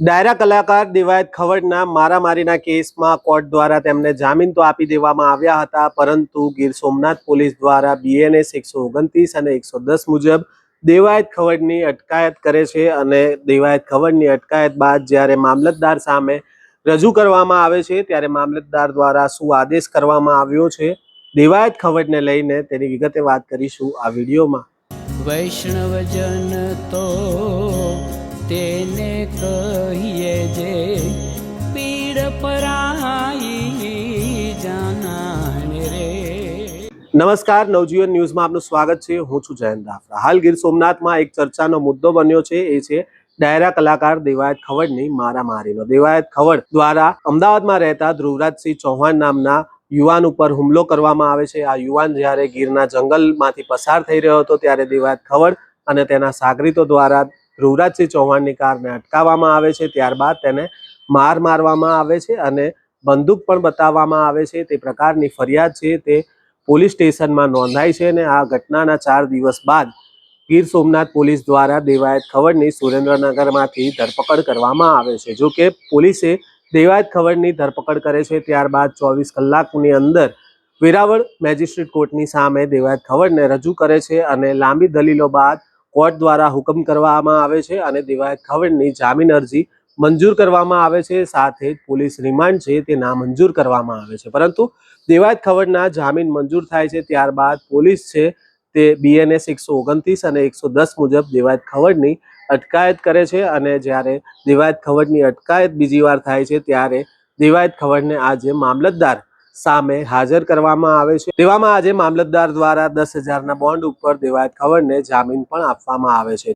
ડાયરા કલાકાર દિવાયત ખવડના મારામારીના કેસમાં કોર્ટ દ્વારા તેમને જામીન તો આપી દેવામાં આવ્યા હતા, પરંતુ ગીર સોમનાથ પોલીસ દ્વારા બીએનએસ એકસો ઓગણત્રીસ અને એકસો દસ મુજબ દેવાયત ખવડની અટકાયત કરે છે અને દેવાયત ખવડની અટકાયત બાદ જ્યારે મામલતદાર સામે રજૂ કરવામાં આવે છે, ત્યારે મામલતદાર દ્વારા શું આદેશ કરવામાં આવ્યો છે, દેવાયત ખવડને લઈને તેની વિગતે વાત કરીશું આ વિડીયોમાં. વૈષ્ણવજન તો કહીએ જે પીડ પરાઈ જાનાને રે. નમસ્કાર, નવજીવન ન્યૂઝમાં આપનું સ્વાગત છે. હું છું જયંત દાફરા હાલ ગીર સોમનાથમાં એક ચર્ચાનો મુદ્દો બન્યો છે. એ છે ડાયરા કલાકાર દેવાયત ખવડની મારામારીનો. દેવાયત ખવડ દ્વારા અમદાવાદમાં રહેતા ધ્રુવરાજસિંહ ચૌહાણ નામના યુવાન ઉપર હુમલો કરવામાં આવે છે. આ યુવાન જ્યારે ગીરના જંગલમાંથી પસાર થઈ રહ્યો હતો ત્યારે દેવાયત ખવડ અને તેના સાગરીતો દ્વારા ધ્રુવરાજસિંહ ચૌહાણની કારને અટકાવવામાં આવે છે, ત્યારબાદ તેને માર મારવામાં આવે છે અને બંદૂક પણ બતાવવામાં આવે છે. તે પ્રકારની ફરિયાદ છે તે પોલીસ સ્ટેશનમાં નોંધાઈ છે અને આ ઘટનાના ચાર દિવસ બાદ ગીર સોમનાથ પોલીસ દ્વારા દેવાયત ખવડની સુરેન્દ્રનગરમાંથી ધરપકડ કરવામાં આવે છે. જો કે પોલીસે દેવાયત ખવડની ધરપકડ કરે છે, ત્યારબાદ ચોવીસ કલાકની અંદર વેરાવળ મેજિસ્ટ્રેટ કોર્ટની સામે દેવાયત ખવડને રજૂ કરે છે અને લાંબી દલીલો બાદ કોર્ટ દ્વારા હુકમ કરવામાં આવે છે અને દિવાયત ખવડની જામીન અરજી મંજૂર કરવામાં આવે છે. સાથે પોલીસ રિમાન્ડ છે તે નામંજૂર કરવામાં આવે છે. પરંતુ દેવાયત ખવડના જામીન મંજૂર થાય છે ત્યારબાદ પોલીસ છે તે બીએનએસ એકસો ઓગણત્રીસ અને એકસો દસ મુજબ દેવાયત ખવડની અટકાયત કરે છે અને જ્યારે દેવાયત ખવડની અટકાયત બીજી વાર થાય છે ત્યારે દેવાયત ખવડને આજે મામલતદાર સામે હાજર કરવામાં આવે છે. તેવામાં આજે મામલતદાર દ્વારા દસ હજારના બોન્ડ ઉપર દેવાયત ખવડને જામીન પણ આપવામાં આવે છે.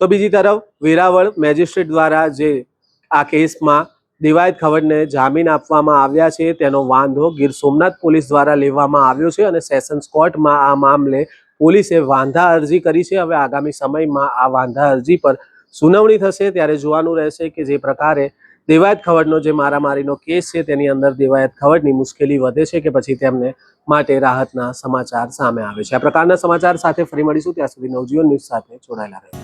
તો બીજી તરફ વેરાવળ મેજિસ્ટ્રેટ દ્વારા જે આ કેસમાં દિવાયત ખવડને જામીન આપવામાં આવ્યા છે, તેનો વાંધો ગીર સોમનાથ પોલીસ દ્વારા લેવામાં આવ્યો છે અને સેશન્સ કોર્ટમાં આ મામલે પોલીસે વાંધા અરજી કરી છે. હવે આગામી સમયમાં આ વાંધા અરજી પર સુનાવણી થશે. ત્યારે જોવાનું રહેશે કે જે પ્રકારે દેવાયત ખવડનો જે મારામારીનો કેસ છે, તેની અંદર દેવાયત ખવડની મુશ્કેલી વધે છે કે પછી તેમને માટે રાહતના સમાચાર સામે આવે છે. આ પ્રકારના સમાચાર સાથે ફરી મળીશું. ત્યાં સુધી નવજીવન ન્યૂઝ સાથે જોડાયેલા રહે.